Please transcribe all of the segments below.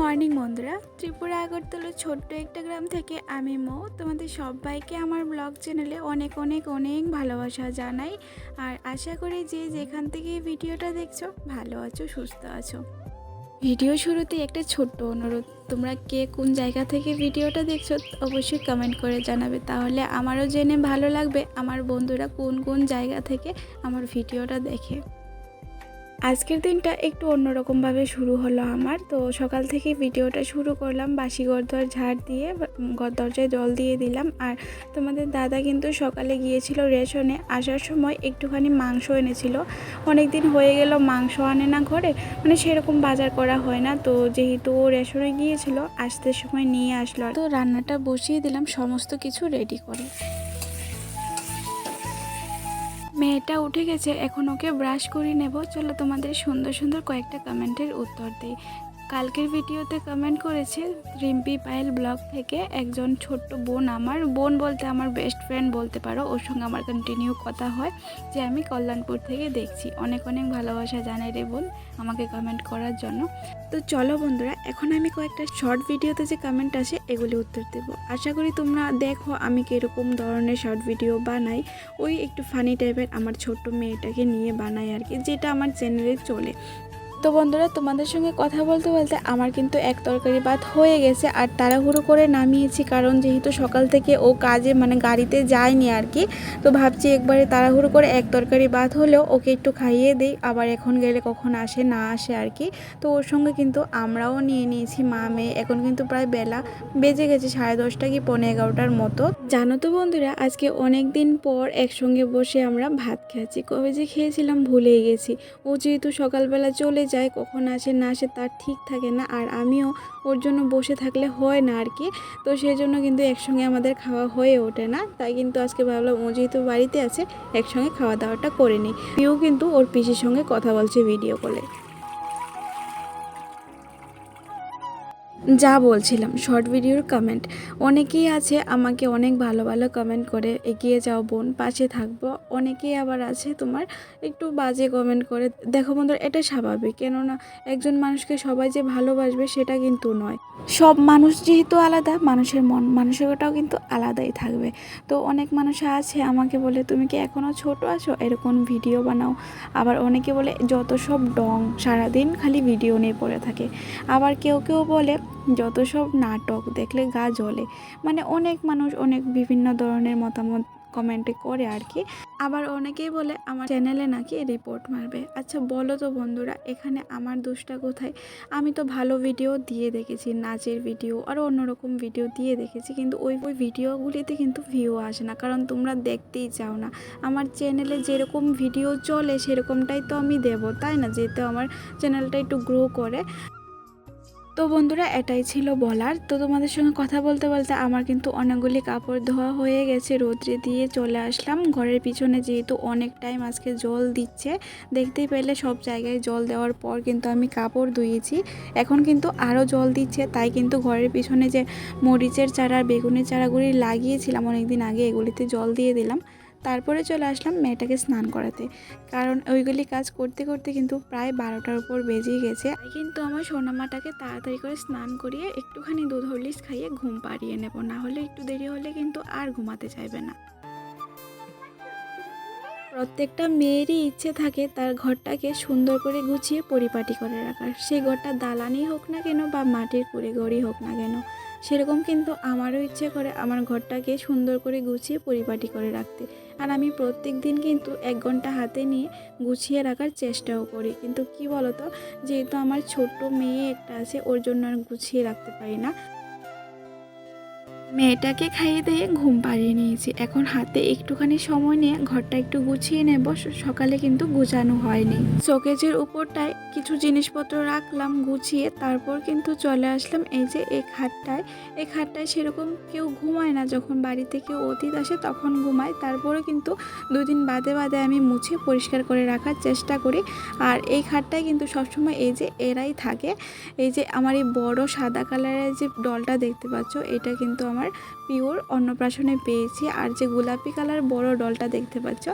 Morning বন্ধুরা। ত্রিপুরা, আগরতলা ছোট্ট একটা গ্রাম থেকে আমি মো। তোমাদের সবাইকে আমার ব্লগ চ্যানেলে অনেক অনেক অনেক ভালোবাসা জানাই। আর আশা করি যে যেখান থেকে ভিডিওটা দেখছ, ভালো আছো, সুস্থ আছো। ভিডিও শুরুতে একটা ছোট্ট অনুরোধ। তোমরা কে কোন জায়গা থেকে ভিডিওটা দেখছ, অবশ্যই কমেন্ট করে জানাবে। তাহলে আমারও জেনে ভালো লাগবে, আমার বন্ধুরা কোন কোন জায়গা থেকে আমার ভিডিওটা দেখে। আজকের দিনটা একটু অন্যরকমভাবে শুরু হলো আমার। তো সকাল থেকে ভিডিওটা শুরু করলাম, বাসি গরদর ঝাড় দিয়ে দরজায় জল দিয়ে দিলাম। আর তোমাদের দাদা কিন্তু সকালে গিয়েছিল রেশনে, আসার সময় একটুখানি মাংস এনেছিল। অনেক দিন হয়ে গেল মাংস আনে না ঘরে মানে সেরকম বাজার করা হয় না। তো যেহেতু ও রেশনে গিয়েছিল, আসতে সময় নিয়ে আসলো। তো রান্নাটা বসিয়ে দিলাম, সমস্ত কিছু রেডি করে। মেয়েটা উঠে গেছে, এখন ওকে ব্রাশ করে নেব। চলো তোমাদের সুন্দর সুন্দর কয়েকটা কমেন্টের উত্তর দিই। কালকের ভিডিওতে কমেন্ট করেছে রিম্পি পায়েল ব্লগ থেকে একজন ছোট্ট বোন আমার। বোন বলতে আমার বেস্ট ফ্রেন্ড বলতে পারো, ওর সঙ্গে আমার কন্টিনিউ কথা হয়, যে আমি কল্যাণপুর থেকে দেখছি। অনেক অনেক ভালোবাসা জানাই রে বোন আমাকে কমেন্ট করার জন্য। তো চলো বন্ধুরা, এখন আমি কয়েকটা শর্ট ভিডিওতে যে কমেন্ট আসে, এগুলি উত্তর দেব। আশা করি তোমরা দেখো আমি কীরকম ধরনের শর্ট ভিডিও বানাই। ওই একটু ফানি টাইপের আমার ছোট্ট মেয়েটাকে নিয়ে বানাই আর কি, যেটা আমার চ্যানেলে চলে। তো বন্ধুরা, তোমাদের সঙ্গে কথা বলতে বলতে আমার কিন্তু এক তরকারি ভাত হয়ে গেছে আর তাড়াহুড়ো করে নামিয়েছি, কারণ যেহেতু সকাল থেকে ও কাজে মানে গাড়িতে যায়নি আর কি, তো ভাবছি একবারে তাড়াহুড়ো করে এক তরকারি ভাত হলেও ওকে একটু খাইয়ে দিই, আবার এখন গেলে কখন আসে না আসে আর কি, তো ওর সঙ্গে কিন্তু আমরাও নিয়ে নিয়েছি, মা মেয়ে, এখন কিন্তু প্রায় বেলা বেজে গেছে সাড়ে দশটা কি পৌনে এগারোটার মতো। জানো তো বন্ধুরা, আজকে অনেক দিন পর একসঙ্গে বসে আমরা ভাত খাচ্ছি, কবে যে খেয়েছিলাম ভুলেই গেছি, ও যেহেতু সকালবেলা চলে যায়, কখন আসে, না আসে তার ঠিক থাকে না। আর আমিও ওর জন্য বসে থাকলে হয় না আর কি। তো সেই জন্য কিন্তু একসঙ্গে আমাদের খাওয়া হয়ে ওঠে না। তাই কিন্তু আজকে ভাবলাম ও যেহেতু বাড়িতে আছে, একসঙ্গে খাওয়া দাওয়াটা করে নিই। কিন্তু ওর পিসির সঙ্গে কথা বলছে ভিডিও কলে যা বলছিলাম শর্ট ভিডিওর কমেন্ট অনেকেই আছে আমাকে অনেক ভালো ভালো কমেন্ট করে, এগিয়ে যাও বোন, পাশে থাকব। অনেকেই আবার আছে তোমার একটু বাজে কমেন্ট করে। দেখো বন্ধুরা, এটা স্বাভাবিক। কেননা একজন মানুষকে সবাই যে ভালোবাসবে সেটা কিন্তু নয়। সব মানুষ যেহেতু আলাদা, মানুষের মন, মানসিকতাও কিন্তু আলাদাই থাকবে। তো অনেক মানুষ আছে আমাকে বলে, তুমি কি এখনও ছোট আছো? এরকম ভিডিও বানাও। আবার অনেকে বলে, যত সব ডং, সারাদিন খালি ভিডিও নিয়ে পড়ে থাকে। আবার কেউ কেউ বলে যত সব নাটক দেখলে গা জ্বলে। মানে অনেক মানুষ অনেক বিভিন্ন ধরনের মতামত কমেন্টে করে আর কি। আবার অনেকেই বলে, আমার চ্যানেলে নাকি রিপোর্ট মারবে? আচ্ছা বলো তো বন্ধুরা, এখানে আমার দোষটা কোথায়? আমি তো ভালো ভিডিও দিয়ে দেখেছি, নাচের ভিডিও আরও অন্যরকম ভিডিও দিয়ে দেখেছি, কিন্তু ওই ওই ভিডিওগুলিতে কিন্তু ভিউ আসে না, কারণ তোমরা দেখতেই চাও না। আমার চ্যানেলে যেরকম ভিডিও চলে, সেরকমটাই তো আমি দেবো, তাই না? যেহেতু আমার চ্যানেলটা একটু গ্রো করে। তো বন্ধুরা, এটাই ছিল বলার। তো তোমাদের সঙ্গে কথা বলতে বলতে আমার কিন্তু অনেকগুলি কাপড় ধোয়া হয়ে গেছে। রোদ্রে দিয়ে চলে আসলাম। ঘরের পিছনে যেহেতু অনেক টাইম আজকে জল দিচ্ছে, দেখতেই পেলে সব জায়গায় জল দেওয়ার পর কিন্তু আমি কাপড় ধুয়েছি। এখন কিন্তু আরও জল দিচ্ছে, তাই কিন্তু ঘরের পিছনে যে মরিচের চারা, বেগুনের চারাগুলি লাগিয়েছিলাম অনেক দিন আগে, এগুলিতে জল দিয়ে দিলাম। তারপরে চলে আসলাম মেয়েটাকে স্নান করাতে। কারণ ওইগুলি কাজ করতে করতে কিন্তু প্রায় বারোটার উপর বেজে গেছে। কিন্তু আমার সোনামাটাকে তাড়াতাড়ি করে স্নান করিয়ে একটুখানি দুধ হরলিক্স খাইয়ে ঘুম পাড়িয়ে নেব। না হলে একটু দেরি হলে কিন্তু আর ঘুমাতে চাইবে না। প্রত্যেকটা মেয়েরই ইচ্ছে থাকে তার ঘরটাকে সুন্দর করে গুছিয়ে পরিপাটি করে রাখার। সেই ঘরটা দালানই হোক না কেন বা মাটির কুড়ে ঘরই হোক না কেন সেরকম কিন্তু আমারও ইচ্ছে করে আমার ঘরটাকে সুন্দর করে গুছিয়ে পরিপাটি করে রাখতে। আর আমি প্রত্যেক দিন কিন্তু এক ঘণ্টা হাতে নিয়ে গুছিয়ে রাখার চেষ্টাও করি। কিন্তু কি বলতো, যেহেতু আমার ছোট্ট মেয়ে একটা আছে, ওর জন্য আর গুছিয়ে রাখতে পারি না। মেয়েটাকে খাইয়ে দিয়ে ঘুম পাড়িয়ে নিয়েছি। এখন হাতে একটুখানি সময় নিয়ে ঘরটা একটু গুছিয়ে নেব। সকালে কিন্তু গুছানো হয়নি। শোকেজের উপরটায় কিছু জিনিসপত্র রাখলাম, গুছিয়ে তারপর কিন্তু চলে আসলাম। এই যে এই খাটটায় এই খাটটায় সেরকম কেউ ঘুমায় না। যখন বাড়িতে কেউ অতীত আসে তখন ঘুমায়। তারপরে কিন্তু দুদিন বাদে বাদে আমি মুছে পরিষ্কার করে রাখার চেষ্টা করি। আর এই খাটটায় কিন্তু সবসময় এই যে এরাই থাকে। এই যে আমার এই বড় সাদা কালারের যে ডলটা দেখতে পাচ্ছ, এটা কিন্তু আমার পিওর অন্নপ্রাশনে পেয়েছি। আর যে গোলাপি কালার বড় ডলটা দেখতে পাচ্ছ,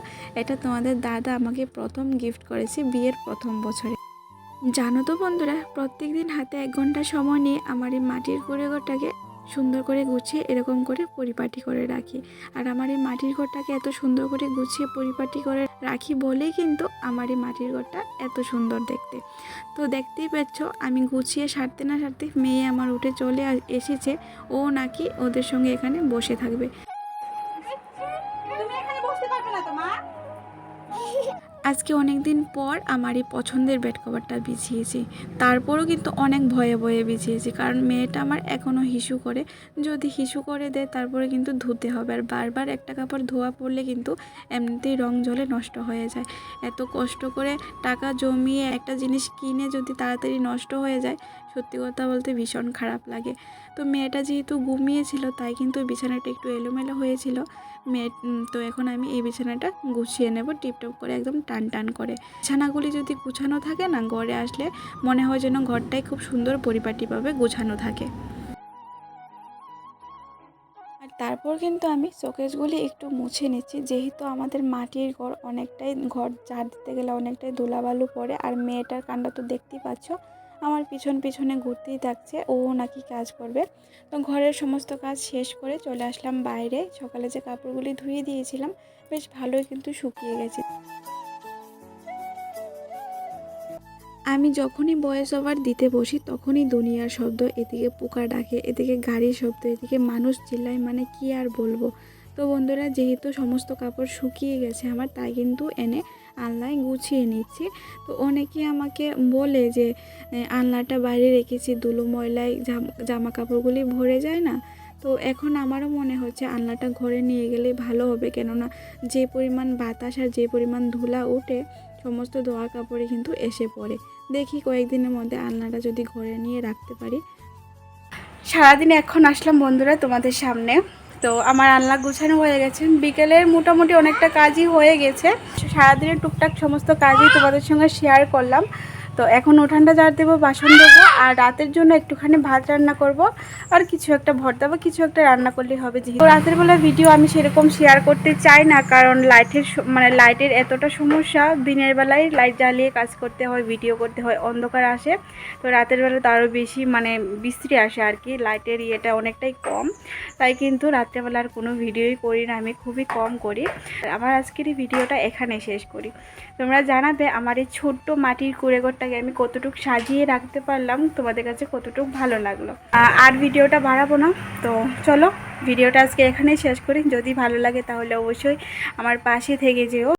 এটা তোমাদের দাদা আমাকে প্রথম গিফট করেছে বিয়ের প্রথম বছরে। জানো তো বন্ধুরা প্রত্যেক দিন হাতে এক ঘণ্টা সময় নিয়ে আমার এই মাটির কুড়ে ঘরটাকে সুন্দর করে গুছিয়ে এরকম করে পরিপাটি করে রাখি। আর আমার এই মাটির ঘরটাকে এত সুন্দর করে গুছিয়ে পরিপাটি করে রাখি বলেই কিন্তু আমার এই মাটির ঘরটা এত সুন্দর দেখতে। তো দেখতেই পাচ্ছ, আমি গুছিয়ে সারতে না সারতে মেয়ে আমার উঠে চলে এসেছে। ও নাকি ওদের সঙ্গে এখানে বসে থাকবে। আজকে অনেক দিন পর আমার এই পছন্দের বেড কভারটা বিছিয়েছি। তারপরও কিন্তু অনেক ভয়ে ভয়ে বিছিয়েছি, কারণ মেয়েটা আমার এখনও হিসু করে। যদি হিসু করে দেয়, তারপরে কিন্তু ধুতে হবে। আর বারবার একটা কাপড় ধোয়া পড়লে কিন্তু এমনিতেই রং জলে নষ্ট হয়ে যায়। এত কষ্ট করে টাকা জমিয়ে একটা জিনিস কিনে যদি তাড়াতাড়ি নষ্ট হয়ে যায় সত্যি কথা বলতে ভীষণ খারাপ লাগে। তো মেয়েটা যেহেতু ঘুমিয়েছিল, তাই কিন্তু বিছানাটা একটু এলোমেলো হয়েছিল। মেয়ে তো এখন আমি এই বিছানাটা গুছিয়ে নেব, টিপটপ করে একদম টান টান করে। বিছানাগুলি যদি গুছানো থাকে না, ঘরে আসলে মনে হয় যেন ঘরটাই খুব সুন্দর পরিপাটিভাবে গুছানো থাকে। তারপর কিন্তু আমি শোকেসগুলি একটু মুছে নিচ্ছি, যেহেতু আমাদের মাটির ঘর অনেকটাই, ঘর ঝাড় দিতে গেলে অনেকটাই ধুলাবালু পড়ে, আর মেয়েটার কাণ্ড তো দেখতেই পাচ্ছ। আমার পিছন পিছনে ঘুরতেই থাকছে, ও নাকি কাজ করবে। তো ঘরের সমস্ত কাজ শেষ করে চলে আসলাম বাইরে। সকালে যে কাপড়গুলি ধুয়ে দিয়েছিলাম, বেশ ভালোই কিন্তু শুকিয়ে গেছে। আমি যখনই ভয়েস ওভার দিতে বসি, তখনই দুনিয়ার শব্দ এদিকে পোকা ডাকে, এদিকে গাড়ির শব্দ, এদিকে মানুষ চিল্লায় মানে কি আর বলব? তো বন্ধুরা, যেহেতু সমস্ত কাপড় শুকিয়ে গেছে আমার, তাই কিন্তু এনে আলনায় গুছিয়ে নিচ্ছি। তো অনেকে আমাকে বলে যে আলনাটা বাইরে রেখেছি, ধুলো, ময়লায় জাম- জামা কাপড়গুলি ভরে যায় না? তো এখন আমারও মনে হচ্ছে আলনাটা ঘরে নিয়ে গেলে ভালো হবে, কেননা যে পরিমাণ বাতাস আর যে পরিমাণ ধুলা ওঠে, সমস্ত ধোয়া কাপড়ে কিন্তু এসে পড়ে। দেখি কয়েকদিনের মধ্যে আলনাটা যদি ঘরে নিয়ে রাখতে পারি। সারাদিন এখন আসলাম বন্ধুরা তোমাদের সামনে। তো আমার আলনা গুছানো হয়ে গেছে। বিকেলের মোটামুটি অনেকটা কাজই হয়ে গেছে। সারাদিনের টুকটাক সমস্ত কাজই তোমাদের সঙ্গে শেয়ার করলাম। তো এখন উঠানটা ঝাড় দেবো, বাসন দেবো আর রাতের জন্য একটুখানি ভাত রান্না করব। আর কিছু একটা ভর্তা বা কিছু একটা রান্না করলেই হবে যেহেতু। রাতের বেলা ভিডিও আমি সেরকম শেয়ার করতে চাই না, কারণ লাইটের মানে লাইটের এতটা সমস্যা। দিনের বেলায় লাইট জ্বালিয়ে কাজ করতে হয় ভিডিও করতে হয়, অন্ধকার আসে। তো রাতের বেলা তো আরও বেশি মানে বিশ্রী আসে আর কি লাইটের ইয়েটা অনেকটাই কম। তাই কিন্তু রাত্রেবেলা আর কোনো ভিডিওই করি না, আমি খুবই কম করি। আমার আজকের এই ভিডিওটা এখানে শেষ করি। তোমরা জানাবে আমার এই ছোট্ট মাটির কুড়েঘরটাকে আমি কতটুকু সাজিয়ে রাখতে পারলাম, তোমাদের কাছে কতটুকু ভালো লাগল। আর ভিডিওটা বাড়াবো না, তো চলো, ভিডিওটা আজকে এখানেই শেষ করি। যদি ভালো লাগে তাহলে অবশ্যই আমার পাশে থেকে যেও।